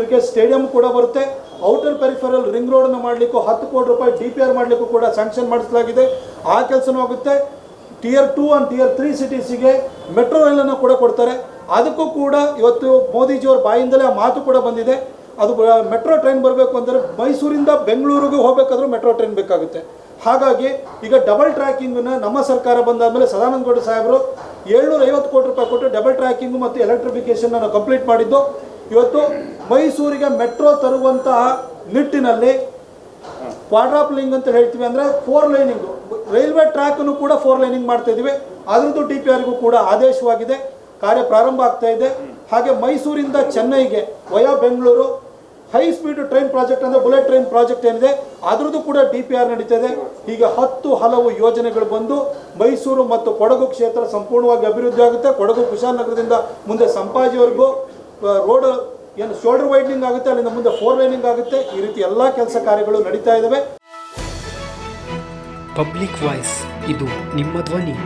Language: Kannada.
ಕ್ರಿಕೆಟ್ ಸ್ಟೇಡಿಯಂ ಕೂಡ ಬರುತ್ತೆ. ಔಟರ್ ಪೆರಿಫರಲ್ ರಿಂಗ್ ರೋಡನ್ನು ಮಾಡಲಿಕ್ಕೂ ಹತ್ತು ಕೋಟಿ ರೂಪಾಯಿ ಡಿ ಪಿ ಆರ್ ಮಾಡಲಿಕ್ಕೂ ಕೂಡ ಸ್ಯಾಂಕ್ಷನ್ ಮಾಡಿಸಲಾಗಿದೆ. ಆ ಕೆಲಸನೂ ಆಗುತ್ತೆ. Tier two and tier three ಸಿಟೀಸಿಗೆ metro ರೈಲನ್ನು ಕೂಡ ಕೊಡ್ತಾರೆ. ಅದಕ್ಕೂ ಕೂಡ ಇವತ್ತು ಮೋದಿಜಿಯವ್ರ ಬಾಯಿಂದಲೇ ಆ ಮಾತು ಕೂಡ ಬಂದಿದೆ. ಅದು ಮೆಟ್ರೋ ಟ್ರೈನ್ ಬರಬೇಕು ಅಂದರೆ ಮೈಸೂರಿಂದ ಬೆಂಗಳೂರಿಗೆ ಹೋಗಬೇಕಾದ್ರೂ ಮೆಟ್ರೋ ಟ್ರೈನ್ ಬೇಕಾಗುತ್ತೆ. ಹಾಗಾಗಿ ಈಗ ಡಬಲ್ ಟ್ರ್ಯಾಕಿಂಗನ್ನು ನಮ್ಮ ಸರ್ಕಾರ ಬಂದಾದಮೇಲೆ ಸದಾನಂದ ಗೌಡ ಸಾಹೇಬರು ಏಳ್ನೂರ ಐವತ್ತು ಕೋಟಿ ರೂಪಾಯಿ ಕೊಟ್ಟು ಡಬಲ್ ಟ್ರ್ಯಾಕಿಂಗು ಮತ್ತು ಎಲೆಕ್ಟ್ರಿಫಿಕೇಷನ್ನ ಕಂಪ್ಲೀಟ್ ಮಾಡಿದ್ದು. ಇವತ್ತು ಮೈಸೂರಿಗೆ ಮೆಟ್ರೋ ತರುವಂತಹ ನಿಟ್ಟಿನಲ್ಲಿ ಕ್ವಾಡ್ರಾಪ್ಲಿಂಗ್ ಅಂತ ಹೇಳ್ತೀವಿ ಅಂದರೆ ಫೋರ್ ಲೈನಿಂಗ್ ರೈಲ್ವೆ ಟ್ರ್ಯಾಕನ್ನು ಕೂಡ ಫೋರ್ ಲೈನಿಂಗ್ ಮಾಡ್ತಾ ಇದ್ದೀವಿ ಅದರದ್ದು ಡಿ ಪಿ ಆರ್ಗೂ ಕೂಡ ಆದೇಶವಾಗಿದೆ. ಕಾರ್ಯ ಪ್ರಾರಂಭ ಆಗ್ತಾ ಇದೆ. ಹಾಗೆ ಮೈಸೂರಿಂದ ಚೆನ್ನೈಗೆ via Bengaluru high speed train project ಅಂದರೆ ಬುಲೆಟ್ ಟ್ರೈನ್ ಪ್ರಾಜೆಕ್ಟ್ ಏನಿದೆ, ಅದರದ್ದು ಕೂಡ ಡಿ ಪಿ ಆರ್ ನಡೀತಾ ಇದೆ. ಹೀಗೆ ಹತ್ತು ಹಲವು ಯೋಜನೆಗಳು ಬಂದು ಮೈಸೂರು ಮತ್ತು ಕೊಡಗು ಕ್ಷೇತ್ರ ಸಂಪೂರ್ಣವಾಗಿ ಅಭಿವೃದ್ಧಿ ಆಗುತ್ತೆ. ಕೊಡಗು ಕುಶಾಲನಗರದಿಂದ ಮುಂದೆ ಸಂಪಾಜಿವರೆಗೂ ರೋಡ್ ಏನು ಶೋಲ್ಡರ್ ವೈಡ್ನಿಂಗ್ ಆಗುತ್ತೆ, ಅಲ್ಲಿಂದ ಮುಂದೆ ಫೋರ್ ಲೈನಿಂಗ್ ಆಗುತ್ತೆ. ಈ ರೀತಿ ಎಲ್ಲ ಕೆಲಸ ಕಾರ್ಯಗಳು ನಡೀತಾ ಇದಾವೆ. ಪಬ್ಲಿಕ್ ವಾಯ್ಸ್ ಇದು ನಿಮ್ಮ ಧ್ವನಿ.